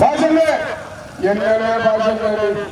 భాషలే. ఎన్నెన్నే భాషలు.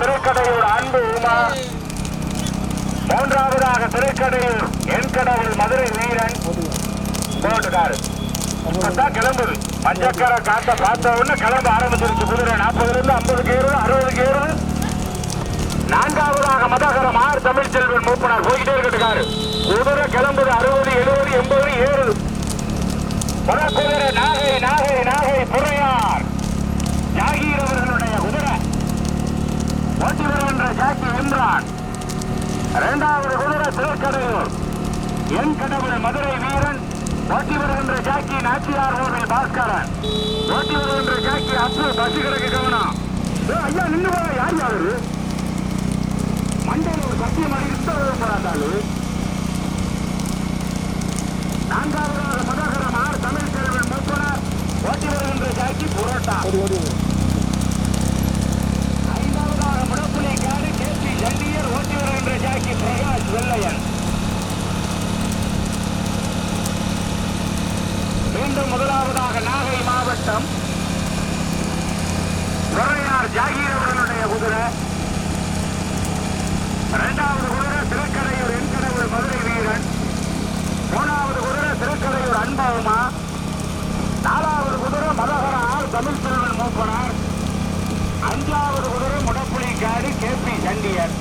திருக்கடையூர் அன்பு உமா. மூன்றாவதாக திருக்கடையூர் என் கடவுள் மதுரை வீரன். போட்டுக்காரு இப்பதான் கிளம்புது. மஞ்சக்கரை காத்த பார்த்த உடனே கிளம்ப ஆரம்பிச்சிருச்சு. குதிரை நாற்பதுல இருந்து ஐம்பதுக்கு ஏறுது அறுபதுக்கு ஏறுது நான்காவதாக மதகரம் ஆர் தமிழ் செல்வன் மூப்பனார் போய்கிட்டே இருக்கட்டுக்காரு குதிரை கிளம்புது அறுபது எழுபது எண்பது ஏறுது. குதிரை நாகை நாகை நாகை புறையா ஜாகீர் அவர்களுடைய குதிரை ஓட்டி வருகின்ற ஜாக்கி இம்ரான் இரண்டாவது குதிரை திருக்கடையூர் என் கடவுள் மதுரை வீரன் ஓட்டி வருகின்ற ஜாக்கி நாச்சியார் ஊரில் பாஸ்கரன். ஓட்டி வருகின்ற ஜாக்கி அப்பு பசு கிடக்கு கவனம் ஐயா நின்று போல யார் யாரு மண்டையில் ஒரு சத்தியம் அடிக்கிட்டு போறாண்டாலு நான்காவது மதகரம் ஆர் தமிழ் செல்வன் மூப்பனார் ஓட்டி வருகின்ற ஜாக்கி புரோட்டா ஓடி ஓடி ஐந்தாவதாக முடப்புலி காடு கேபி சண்டியர் ஓட்டி வருகின்ற ஜாக்கி பிரகாஷ் வெள்ளையன் மீண்டும் முதலாவதாக நாகை மாவட்டம் துறையார் ஜாகீர் அவர்களுடைய குதிரை இரண்டாவது குதிரை திருக்கடையூர் என்கடவுள் மதுரை வீரன் மூணாவது குதிரை திருக்கடையூர் நாலாவது குதிரை மதகரால் தமிழ் செல்வன் மூப்பனார். அஞ்சாவது குதிரை முடப்புலி கே கேபி சண்டியர்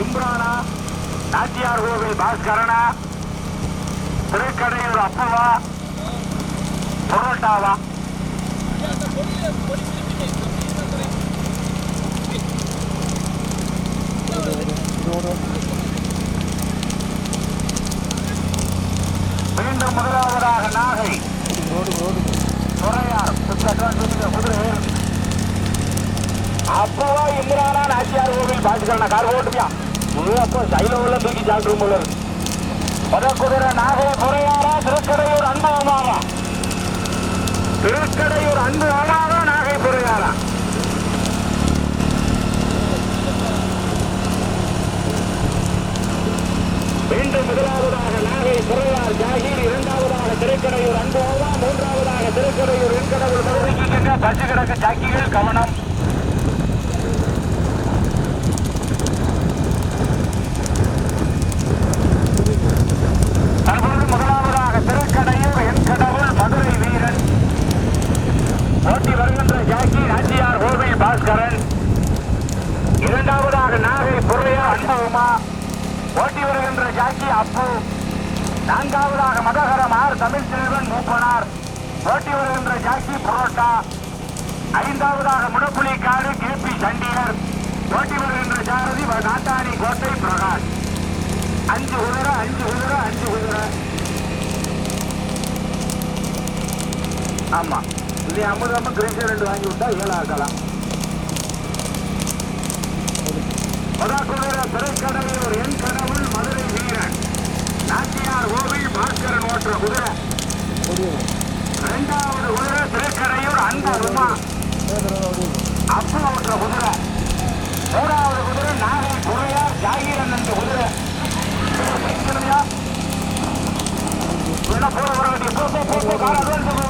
இம்ரானா நாச்சியார் கோவில் பாஸ்கரனா திருக்கடையூர் அப்புவா பொருட்டாவா ஓடு மீண்டும் முதலாவதாக நாகை ரோடு ரோடு துறையார் குதிரை அப்பவா இந்திரானா நாச்சியார் கோவில் பாத்துக்கிறேன் கார் ஓட்டுமியா அப்போ உள்ள தூக்கி சாப்பிட்டு போல முத குதிரை நாகை துறையாரா திருக்கடையூர் அன்பு அம்மாவா திருக்கடையூர் அன்பு அம்மாவா நாகை குறையாரா? மீண்டும் முதலாவதாக நாகை குறையார் ஜாகீர் இரண்டாவதாக திருக்கடையூர் அன்போவா மூன்றாவதாக திருக்கடையூர் வெண்கடவுள் பகுதிக்கு பசு கிடக்கு ஜாக்கிகள் கவனம் தற்போது முதலாவதாக திருக்கடையூர் என்கடவுள் மதுரை வீரன் ஓட்டி வருகின்ற ஜாக்கி நாச்சியார் கோவில் பாஸ்கரன் இரண்டாவதாக நாகை புறையா அன்புமா ஓட்டி வருகின்ற அப்பு நான்காவதாக மதகரம் ஆர் தமிழ் செல்வன் மூப்பனார். போட்டி வருகின்ற ஜாக்கி புரோட்டா. ஐந்தாவதாக முடப்புலிக்காடு கே பி சண்டியர் போட்டி வருகின்ற ஜாரதி வ- நாட்டாணி கோட்டை பிரகாஷ். அஞ்சு குதிரை அஞ்சு குதிரை அஞ்சு குதிரை ஆமா. இது அமுதமா கிரீஷ் ரெண்டு வாங்கி விட்டா ஏழு ஆக்கலாம் திரைக்கடலில் ஒரு என் கடவுள் மதுரை வீரன் நாச்சியார் கோவில் பாஸ்கரன் ஓட்டுற குதிரை. ரெண்டாவது இரண்டாவது குதிரை திரைக்கடையூர் அன்பு உமா. அப்பு ஓட்டுற குதிரை. மூணாவது குதிரை நாகை குறையார் ஜாகீரன் என்ற குதிரை. சரியா? உள்ள போற வர வேண்டிய போ போ போ போ.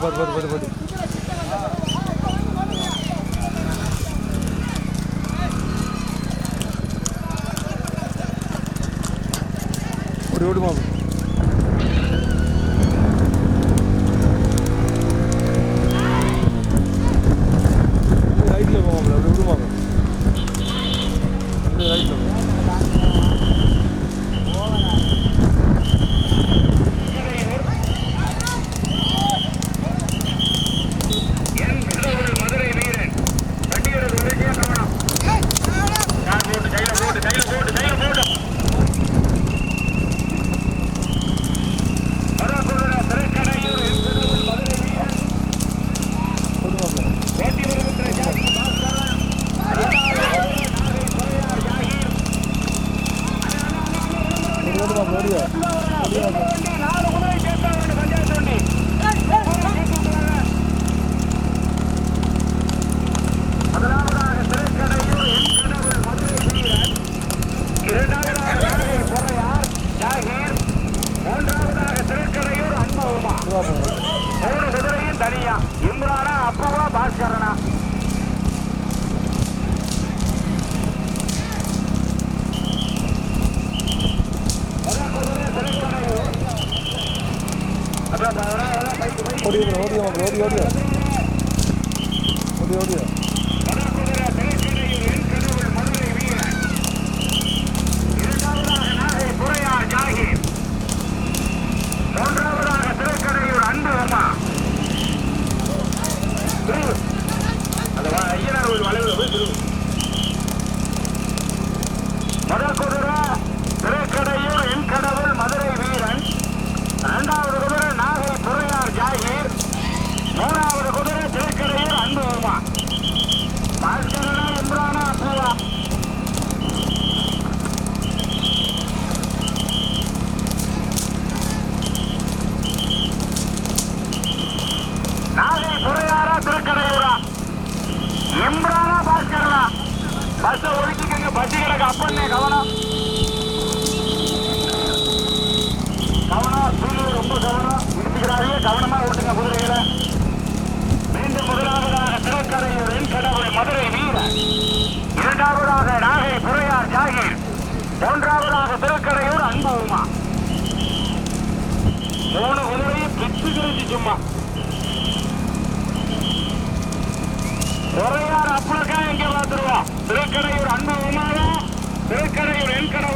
பார்த்து பார்த்து பார்த்து பார்த்து பார்த்து ஓடி ஓடுமா ரைட்டில் போவாங்க அப்படி விடுவாங்க ரைட்டில் என் கடவுள் மதுரை வீரன் வண்டியோட உலகிய கவனம் கார் போட்டு கையில போட்டு கையில போட்டு கையில போட்டு வரக்கூடிய திரைக்கடையூர் என் கடவுள் மதுரை வீரன் ஓடுவாங்க ஓட்டி வருகின்ற ஜாதி பாஸ்கரன் நாகை துறையார் ஜாகீர் ஓடி ஓடுவாங்க ஓடியா வண்டி நாலு குதிரை சேர்த்தாங்க பஞ்சாயத்து வண்டி முதலாவதாக திரைக்கடையூர் என் கடவுள் மதுரை வீரன் இரண்டாவதாக நாகை பொறையார் ஜாகீர் மூன்றாவதாக திரைக்கடையூர் அன்பகுமா ஓடுவாங்க மூணு குதிரையும் தனியா இம்ரானா அப்புவா பாஸ்கரனா ஓடி ஓடி ஓடி ஓடி ஓடி. ஒரே அப்பளக்கா இங்கே வந்துருவோம் திருக்கடையூர் அன்பு உமாவும் திருக்கடையூர் என் கடை